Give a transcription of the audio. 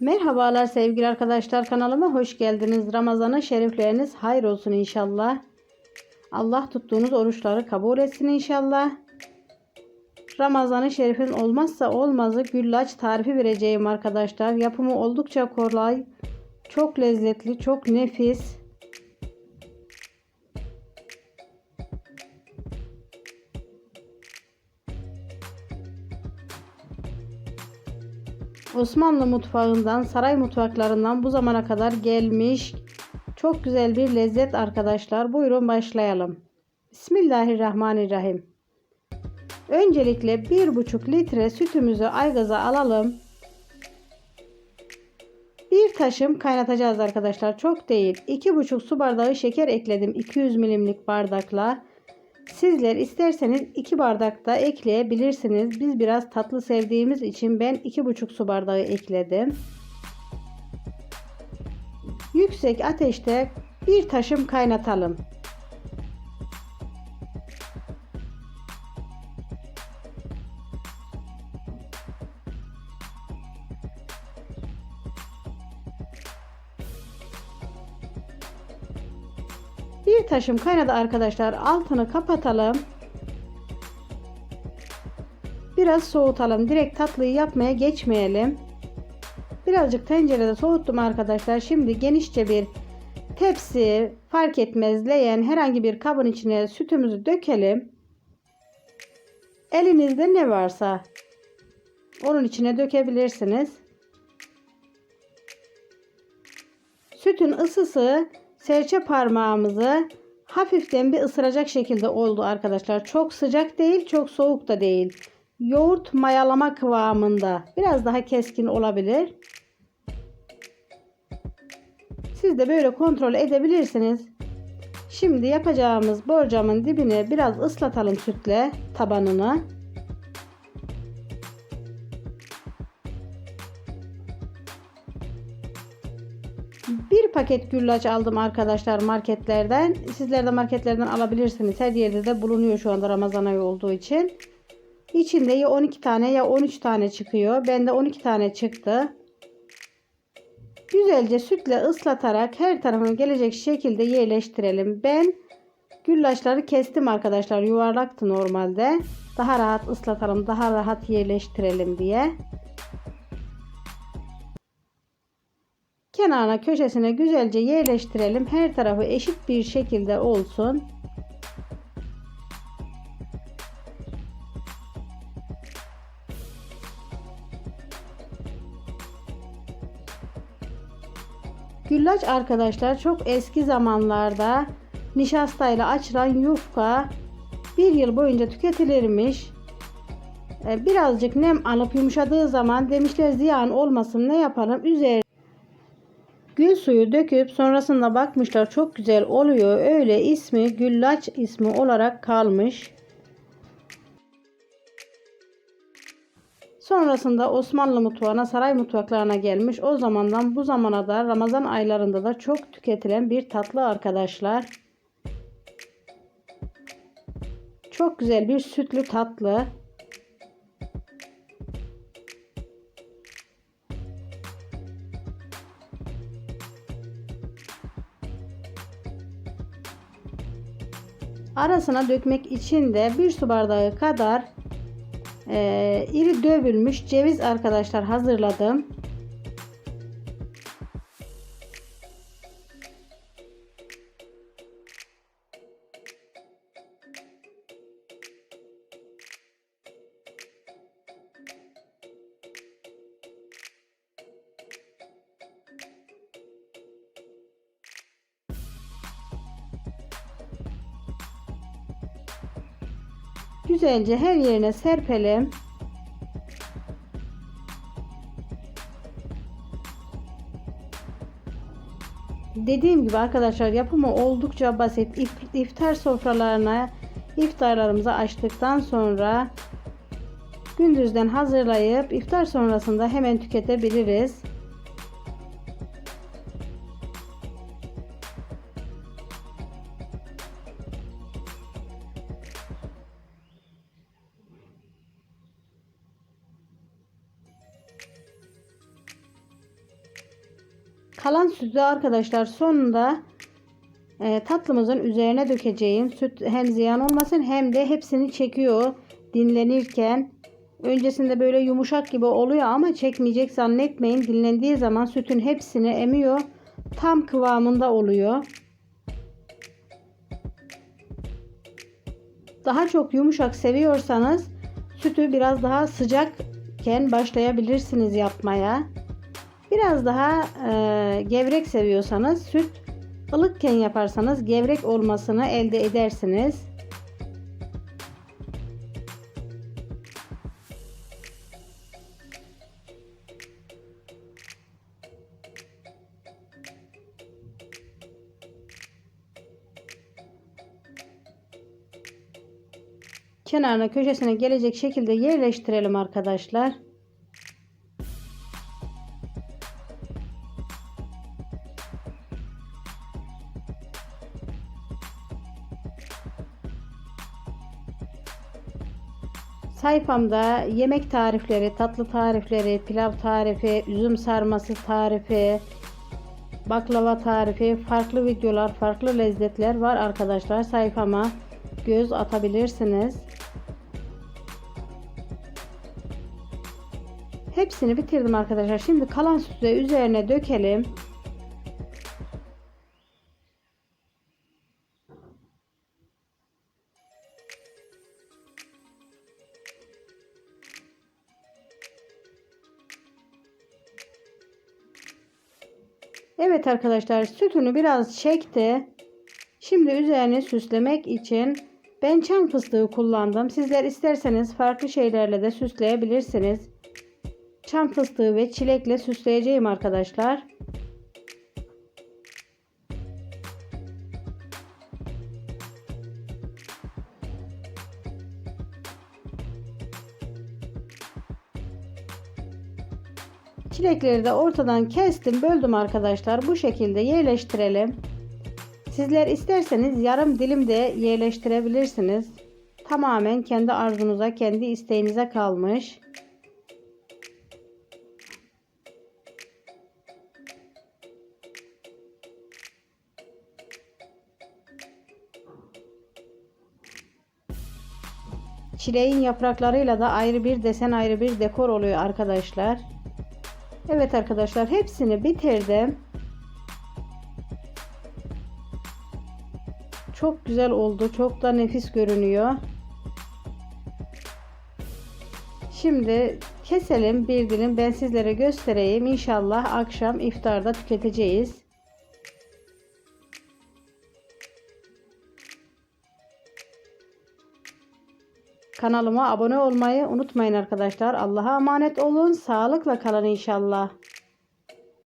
Merhabalar sevgili arkadaşlar kanalıma hoş geldiniz. Ramazan'ın şerifleriniz hayır olsun inşallah. Allah tuttuğunuz oruçları kabul etsin inşallah. Ramazan'ın şerifin olmazsa olmazı güllaç tarifi vereceğim arkadaşlar. Yapımı oldukça kolay. Çok lezzetli, çok nefis. Osmanlı mutfağından, saray mutfaklarından bu zamana kadar gelmiş çok güzel bir lezzet arkadaşlar. Buyurun başlayalım. Bismillahirrahmanirrahim. Öncelikle 1,5 litre sütümüzü aygaza alalım. Bir taşım kaynatacağız arkadaşlar. Çok değil. 2,5 su bardağı şeker ekledim 200 milimlik bardakla. Sizler isterseniz 2 bardak da ekleyebilirsiniz. Biz biraz tatlı sevdiğimiz için ben 2,5 su bardağı ekledim. Yüksek ateşte bir taşım kaynatalım. Bir taşım kaynadı arkadaşlar. Altını kapatalım. Biraz soğutalım. Direkt tatlıyı yapmaya geçmeyelim. Birazcık tencerede soğuttum arkadaşlar. Şimdi genişçe bir tepsi fark etmez leğen herhangi bir kabın içine sütümüzü dökelim. Elinizde ne varsa onun içine dökebilirsiniz. Sütün ısısı serçe parmağımızı hafiften bir ısıracak şekilde oldu arkadaşlar. Çok sıcak değil, çok soğuk da değil. Yoğurt mayalama kıvamında. Biraz daha keskin olabilir. Siz de böyle kontrol edebilirsiniz. Şimdi yapacağımız borcamın dibine biraz ıslatalım sütle tabanını. Paket güllaç aldım arkadaşlar marketlerden. Sizler de marketlerden alabilirsiniz. Her yerde de bulunuyor şu anda Ramazan ayı olduğu için. İçinde ya 12 tane ya 13 tane çıkıyor. Bende 12 tane çıktı. Güzelce sütle ıslatarak her tarafına gelecek şekilde yerleştirelim. Ben güllaçları kestim arkadaşlar. Yuvarlaktı normalde. Daha rahat ıslatalım, daha rahat yerleştirelim diye. Kenarına köşesine güzelce yerleştirelim. Her tarafı eşit bir şekilde olsun. Güllaç arkadaşlar çok eski zamanlarda nişastayla açılan yufka bir yıl boyunca tüketilirmiş. Ee, birazcık nem alıp yumuşadığı zaman demişler ziyan olmasın ne yapalım üzerine Gül suyu döküp sonrasında bakmışlar çok güzel oluyor. Öyle ismi güllaç ismi olarak kalmış. Sonrasında Osmanlı mutfağına, saray mutfaklarına gelmiş. O zamandan bu zamana da Ramazan aylarında da çok tüketilen bir tatlı arkadaşlar. Çok güzel bir sütlü tatlı. Arasına dökmek için de bir su bardağı kadar e, iri dövülmüş ceviz arkadaşlar hazırladım. Güzelce her yerine serpelim. Dediğim gibi arkadaşlar yapımı oldukça basit. İftar sofralarına iftarlarımızı açtıktan sonra gündüzden hazırlayıp iftar sonrasında hemen tüketebiliriz. Kalan sütü arkadaşlar sonunda e, tatlımızın üzerine dökeceğim. Süt hem ziyan olmasın hem de hepsini çekiyor dinlenirken. Öncesinde böyle yumuşak gibi oluyor ama çekmeyecek zannetmeyin. Dinlendiği zaman sütün hepsini emiyor. Tam kıvamında oluyor. Daha çok yumuşak seviyorsanız sütü biraz daha sıcakken başlayabilirsiniz yapmaya. Biraz daha e, gevrek seviyorsanız süt ılıkken yaparsanız gevrek olmasını elde edersiniz. kenarına köşesine gelecek şekilde yerleştirelim arkadaşlar. Sayfamda yemek tarifleri, tatlı tarifleri, pilav tarifi, üzüm sarması tarifi, baklava tarifi, farklı videolar, farklı lezzetler var arkadaşlar. Sayfama göz atabilirsiniz. Hepsini bitirdim arkadaşlar. Şimdi kalan sütü üzerine dökelim. Evet arkadaşlar sütünü biraz çekti. Şimdi üzerine süslemek için ben çam fıstığı kullandım. Sizler isterseniz farklı şeylerle de süsleyebilirsiniz. Çam fıstığı ve çilekle süsleyeceğim arkadaşlar. Çilekleri de ortadan kestim, böldüm arkadaşlar. Bu şekilde yerleştirelim. Sizler isterseniz yarım dilim de yerleştirebilirsiniz. Tamamen kendi arzunuza, kendi isteğinize kalmış. Çileğin yapraklarıyla da ayrı bir desen, ayrı bir dekor oluyor arkadaşlar. Evet arkadaşlar hepsini bitirdim. Çok güzel oldu. Çok da nefis görünüyor. Şimdi keselim bir dilim. Ben sizlere göstereyim. İnşallah akşam iftarda tüketeceğiz. Kanalıma abone olmayı unutmayın arkadaşlar. Allah'a emanet olun. Sağlıkla kalın inşallah.